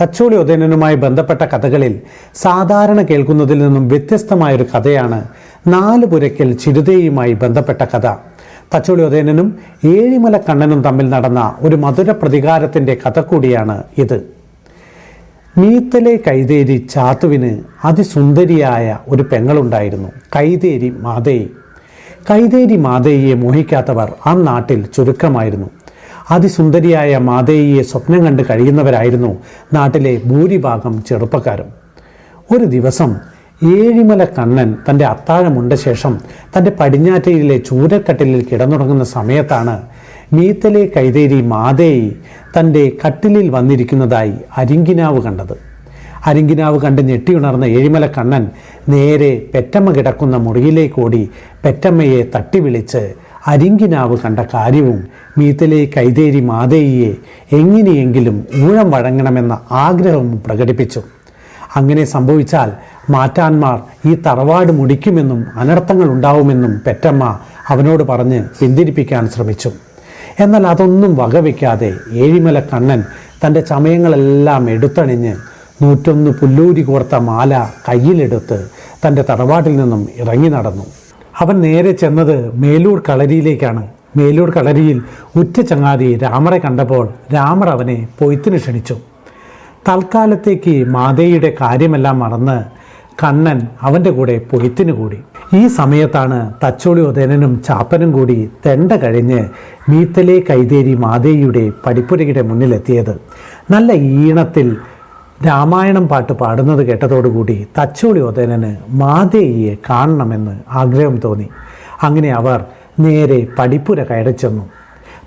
തച്ചോളി ഉദയനനുമായി ബന്ധപ്പെട്ട കഥകളിൽ സാധാരണ കേൾക്കുന്നതിൽ നിന്നും വ്യത്യസ്തമായൊരു കഥയാണ് നാല് പുരയ്ക്കൽ ചിരുതയുമായി ബന്ധപ്പെട്ട കഥ. തച്ചോളി ഉദയനനും ഏഴിമല കണ്ണനും തമ്മിൽ നടന്ന ഒരു മധുര പ്രതികാരത്തിന്റെ കഥ കൂടിയാണ് ഇത്. മീത്തലെ കൈതേരി ചാത്തുവിന് അതിസുന്ദരിയായ ഒരു പെങ്ങളുണ്ടായിരുന്നു കൈതേരി മാതേയി. കൈതേരി മാതേയെ മോഹിക്കാത്തവർ ആ നാട്ടിൽ ചുരുക്കമായിരുന്നു. അതിസുന്ദരിയായ മാതേയിയെ സ്വപ്നം കണ്ട് കഴിയുന്നവരായിരുന്നു നാട്ടിലെ ഭൂരിഭാഗം ചെറുപ്പക്കാരും. ഒരു ദിവസം ഏഴിമല കണ്ണൻ തന്റെ അത്താഴമുണ്ട ശേഷം തന്റെ പടിഞ്ഞാറ്റയിലെ ചൂരക്കട്ടിലിൽ കിടന്നുറങ്ങുന്ന സമയത്താണ് മീത്തലെ കൈതേരി മാതേയി തന്റെ കട്ടിലിൽ വന്നിരിക്കുന്നതായി അരിങ്കിനാവ് കണ്ടത്. അരിങ്കിനാവ് കണ്ട് ഞെട്ടിയുണർന്ന ഏഴിമല കണ്ണൻ നേരെ പെറ്റമ്മ കിടക്കുന്ന മുറിയിലേക്കോടി പെറ്റമ്മയെ തട്ടി വിളിച്ച് അരിങ്കിനാവ് കണ്ട കാര്യവും മീത്തലെ കൈതേരി മാതേയിയെ എങ്ങനെയെങ്കിലും ഊഴം വഴങ്ങണമെന്ന ആഗ്രഹവും പ്രകടിപ്പിച്ചു. അങ്ങനെ സംഭവിച്ചാൽ മാറ്റാന്മാർ ഈ തറവാട് മുടിക്കുമെന്നും അനർത്ഥങ്ങൾ ഉണ്ടാവുമെന്നും പെറ്റമ്മ അവനോട് പറഞ്ഞ് പിന്തിരിപ്പിക്കാൻ ശ്രമിച്ചു. എന്നാൽ അതൊന്നും വകവയ്ക്കാതെ ഏഴിമല കണ്ണൻ തന്റെ ചമയങ്ങളെല്ലാം എടുത്തണിഞ്ഞ് നൂറ്റൊന്ന് പുല്ലൂരി കോർത്ത മാല കയ്യിലെടുത്ത് തന്റെ തറവാട്ടിൽ നിന്നും ഇറങ്ങി നടന്നു. അവൻ നേരെ ചെന്നത് മേലൂർ കളരിയിലേക്കാണ്. മേലൂർ കളരിയിൽ ഉറ്റ ചങ്ങാതി രാമറെ കണ്ടപ്പോൾ രാമർ അവനെ പൊയ്ത്തിന് ക്ഷണിച്ചു. തൽക്കാലത്തേക്ക് മാതയുടെ കാര്യമെല്ലാം മറന്ന് കണ്ണൻ അവന്റെ കൂടെ പൊയ്ത്തിന് കൂടി. ഈ സമയത്താണ് തച്ചോളി ഉദയനും ചാപ്പനും കൂടി തെണ്ട കഴിഞ്ഞ് മീത്തലെ കൈതേരി മാതയുടെ പടിപ്പുരയുടെ മുന്നിലെത്തിയത്. നല്ല ഈണത്തിൽ രാമായണം പാട്ട് പാടുന്നത് കേട്ടതോടുകൂടി തച്ചോളി ഉദയനന് മാതേയിയെ കാണണമെന്ന് ആഗ്രഹം തോന്നി. അങ്ങനെ അവർ നേരെ പടിപ്പുര കയറി ചെന്നു.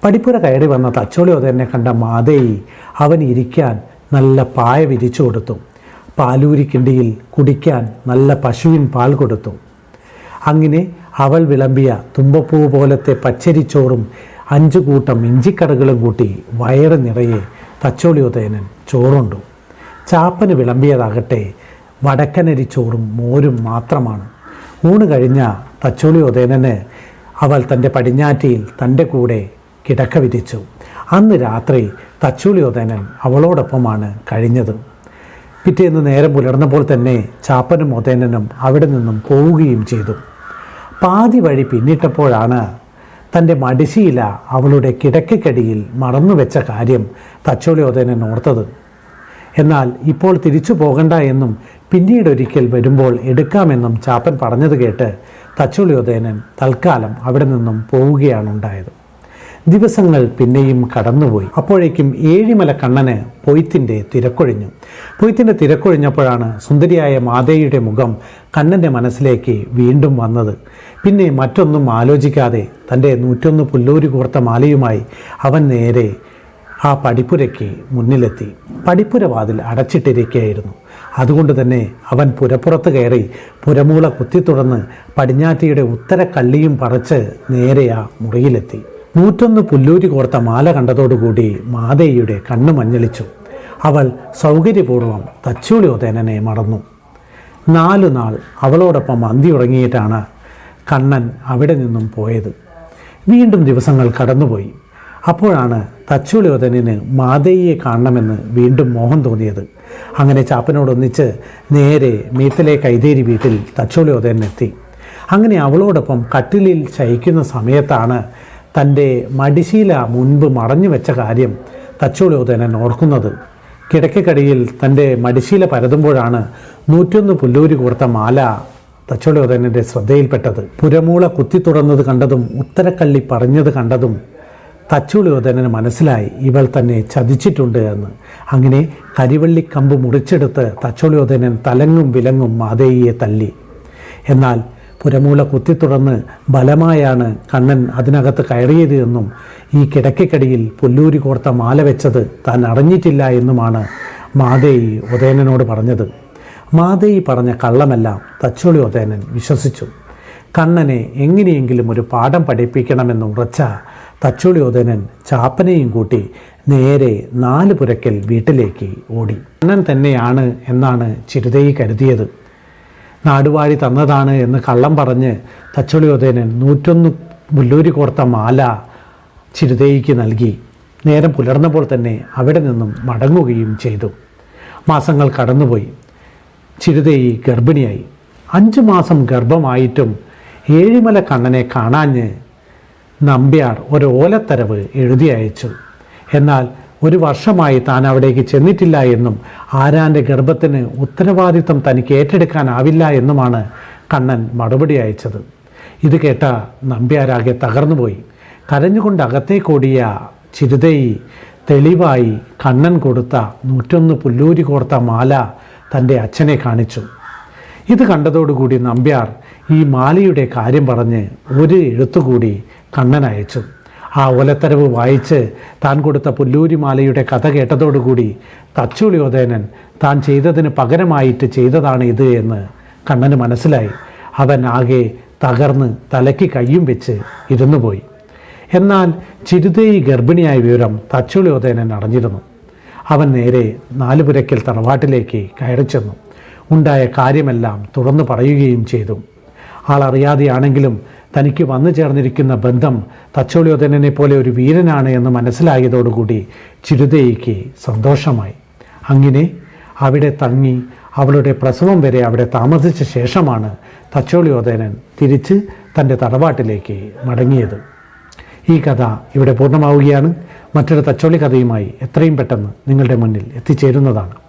പടിപ്പുര കയറി വന്ന തച്ചോളി ഉദയനെ കണ്ട മാതേയി അവൻ ഇരിക്കാൻ നല്ല പായ വിരിച്ചു കൊടുത്തു. പാലൂരിക്കിണ്ടിയിൽ കുടിക്കാൻ നല്ല പശുവിൻ പാൽ കൊടുത്തു. അങ്ങനെ അവൾ വിളമ്പിയ തുമ്പപ്പൂ പോലത്തെ പച്ചരിച്ചോറും അഞ്ചു കൂട്ടം ഇഞ്ചിക്കടകളും കൂട്ടി വയറ് നിറയെ തച്ചോളി ഉദയനൻ ചോറുണ്ടു. ചാപ്പന് വിളമ്പിയതാകട്ടെ വടക്കനരി ചോറും മോരും മാത്രമാണ്. ഊണ് കഴിഞ്ഞ തച്ചോളി ഉദയനന് അവൾ തന്റെ പടിഞ്ഞാറ്റിയിൽ തന്റെ കൂടെ കിടക്ക വിരിച്ചു. അന്ന് രാത്രി തച്ചോളി ഉദയനൻ അവളോടൊപ്പമാണ് കഴിഞ്ഞത്. പിറ്റേന്ന് നേരം പുലർന്നപ്പോൾ തന്നെ ചാപ്പനും ഉദയനനും അവിടെ നിന്നും പോവുകയും ചെയ്തു. പാതി വഴി പിന്നിട്ടപ്പോഴാണ് തന്റെ മടിശീല അവളുടെ കിടക്കക്കടിയിൽ മറന്നു വെച്ച കാര്യം തച്ചോളി ഉദയനൻ ഓർത്തത്. എന്നാൽ ഇപ്പോൾ തിരിച്ചു പോകണ്ട എന്നും പിന്നീട് ഒരിക്കൽ വരുമ്പോൾ എടുക്കാമെന്നും ചാപ്പൻ പറഞ്ഞത് കേട്ട് തച്ചുളിയോദയനൻ തൽക്കാലം അവിടെ നിന്നും പോവുകയാണ് ഉണ്ടായത് ദിവസങ്ങൾ പിന്നെയും കടന്നുപോയി. അപ്പോഴേക്കും ഏഴിമല കണ്ണന് പൊയ്ത്തിന്റെ തിരക്കൊഴിഞ്ഞു. പൊയ്ത്തിന്റെ തിരക്കൊഴിഞ്ഞപ്പോഴാണ് സുന്ദരിയായ മാതയുടെ മുഖം കണ്ണന്റെ മനസ്സിലേക്ക് വീണ്ടും വന്നത്. പിന്നെ മറ്റൊന്നും ആലോചിക്കാതെ തന്റെ നൂറ്റൊന്ന് പുല്ലൂരി കോർത്ത മാലയുമായി അവൻ നേരെ ആ പടിപ്പുരയ്ക്ക് മുന്നിലെത്തി. പടിപ്പുര വാതിൽ അടച്ചിട്ടിരിക്കുകയായിരുന്നു അതുകൊണ്ട് തന്നെ അവൻ പുരപ്പുറത്ത് കയറി പുരമൂള കുത്തിത്തുടർന്ന് പടിഞ്ഞാറ്റിയുടെ ഉത്തര കള്ളിയും പറിച്ച് നേരെ ആ മുറിയിലെത്തി. നൂറ്റൊന്ന് പുല്ലൂരി കോർത്ത മാല കണ്ടതോടുകൂടി മാതയുടെ കണ്ണു മഞ്ഞളിച്ചു. അവൾ സൗകര്യപൂർവം തച്ചൂളി ഉദയനനെ മറന്നു. നാലു നാൾ അവളോടൊപ്പം അന്തി ഉറങ്ങിയിട്ടാണ് കണ്ണൻ അവിടെ നിന്നും പോയത്. വീണ്ടും ദിവസങ്ങൾ കടന്നുപോയി. അപ്പോഴാണ് തച്ചുളിവതനിന് മാതയെ കാണണമെന്ന് വീണ്ടും മോഹം തോന്നിയത്. അങ്ങനെ ചാപ്പനോടൊന്നിച്ച് നേരെ മീത്തിലെ കൈതേരി വീട്ടിൽ തച്ചോളിയോധനൻ എത്തി. അങ്ങനെ അവളോടൊപ്പം കട്ടിലിൽ ശയിക്കുന്ന സമയത്താണ് തന്റെ മടിശീല മുൻപ് മറഞ്ഞു വെച്ച കാര്യം തച്ചോളിയോധനൻ ഓർക്കുന്നത്. കിടക്കക്കടിയിൽ തന്റെ മടിശീല പരതുമ്പോഴാണ് നൂറ്റൊന്ന് പുല്ലൂരി കോർത്ത മാല തച്ചോളിയോധനന്റെ ശ്രദ്ധയിൽപ്പെട്ടത്. പുരമൂള കുത്തി തുറന്നത് കണ്ടതും ഉത്തരക്കള്ളി പറഞ്ഞത് കണ്ടതും തച്ചുളിയോധനന് മനസ്സിലായി ഇവൾ തന്നെ ചതിച്ചിട്ടുണ്ട് എന്ന്. അങ്ങനെ കരിവള്ളിക്കമ്പ് മുറിച്ചെടുത്ത് തച്ചുളിയോധനൻ തലങ്ങും വിലങ്ങും മാതേയിയെ തല്ലി. എന്നാൽ പുരമൂല കുത്തിത്തുടർന്ന് ബലമായാണ് കണ്ണൻ അതിനകത്ത് കയറിയത് എന്നും ഈ കിടക്കക്കടിയിൽ പുല്ലൂരി കോർത്ത മാല വെച്ചത് താൻ അറിഞ്ഞിട്ടില്ല എന്നുമാണ് മാതേയി ഉദയനനോട് പറഞ്ഞത്. മാതേയി പറഞ്ഞ കള്ളമെല്ലാം തച്ചോളി ഉദയനൻ വിശ്വസിച്ചു. കണ്ണനെ എങ്ങനെയെങ്കിലും ഒരു പാഠം പഠിപ്പിക്കണമെന്ന് ഉറച്ച തച്ചോളിയോധനൻ ചാപ്പനെയും കൂട്ടി നേരെ നാല് പുരക്കൽ വീട്ടിലേക്ക് ഓടി. അന്നൻ തന്നെയാണ് എന്നാണ് ചിരുതയി കരുതിയത്. നാടുവാഴി തന്നതാണ് എന്ന് കള്ളം പറഞ്ഞ് തച്ചുളിയോധനൻ നൂറ്റൊന്ന് മുല്ലൂരി കോർത്ത മാല ചിരുതയ്ക്ക് നൽകി. നേരം പുലർന്നപ്പോൾ തന്നെ അവിടെ നിന്നും മടങ്ങുകയും ചെയ്തു. മാസങ്ങൾ കടന്നുപോയി. ചിരുതയി ഗർഭിണിയായി. അഞ്ചു മാസം ഗർഭമായിട്ടും ഏഴിമല കണ്ണനെ കാണാഞ്ഞ് നമ്പ്യാർ ഒരു ഓലത്തരവ് എഴുതി അയച്ചു. എന്നാൽ ഒരു വർഷമായി താൻ അവിടേക്ക് ചെന്നിട്ടില്ല എന്നും ആരാന്റെ ഗർഭത്തിന് ഉത്തരവാദിത്വം തനിക്ക് ഏറ്റെടുക്കാനാവില്ല എന്നുമാണ് കണ്ണൻ മറുപടി അയച്ചത്. ഇത് കേട്ട നമ്പ്യാരാകെ തകർന്നുപോയി. കരഞ്ഞുകൊണ്ട് അകത്തേക്കോടിയ ചിരുതയി തെളിവായി കണ്ണൻ കൊടുത്ത നൂറ്റൊന്ന് പുല്ലൂരി കോർത്ത മാല തന്റെ അച്ഛനെ കാണിച്ചു. ഇത് കണ്ടതോടുകൂടി നമ്പ്യാർ ഈ മാലയുടെ കാര്യം പറഞ്ഞ് ഒരു എഴുത്തുകൂടി കണ്ണൻ അയച്ചു ആ ഓലത്തരവ് വായിച്ച് താൻ കൊടുത്ത പുല്ലൂരിമാലയുടെ കഥ കേട്ടതോടുകൂടി തച്ചുളിയോധേനൻ താൻ ചെയ്തതിന് പകരമായിട്ട് ചെയ്തതാണ് ഇത് എന്ന് കണ്ണന് മനസ്സിലായി. അവൻ ആകെ തകർന്ന് തലയ്ക്ക് കയ്യും വെച്ച് ഇരുന്നു പോയി എന്നാൽ ചിരുതയി ഗർഭിണിയായ വിവരം തച്ചുളിയോധേനൻ അറിഞ്ഞിരുന്നു. അവൻ നേരെ നാലുപുരയ്ക്കൽ തറവാട്ടിലേക്ക് കയറി ചെന്നു ഉണ്ടായ കാര്യമെല്ലാം തുറന്നു പറയുകയും ചെയ്തു. ആളറിയാതെയാണെങ്കിലും തനിക്ക് വന്നു ചേർന്നിരിക്കുന്ന ബന്ധം തച്ചോളിയോധനനെ പോലെ ഒരു വീരനാണ് എന്ന് മനസ്സിലായതോടുകൂടി ചിരുതയ്ക്ക് സന്തോഷമായി. അങ്ങനെ അവിടെ തങ്ങി അവളുടെ പ്രസവം വരെ അവിടെ താമസിച്ച ശേഷമാണ് തച്ചോളിയോധനൻ തിരിച്ച് തന്റെ തറവാട്ടിലേക്ക് മടങ്ങിയത്. ഈ കഥ ഇവിടെ പൂർണമാവുകയാണ്. മറ്റൊരു തച്ചോളി കഥയുമായി എത്രയും പെട്ടെന്ന് നിങ്ങളുടെ മുന്നിൽ എത്തിച്ചേരുന്നതാണ്.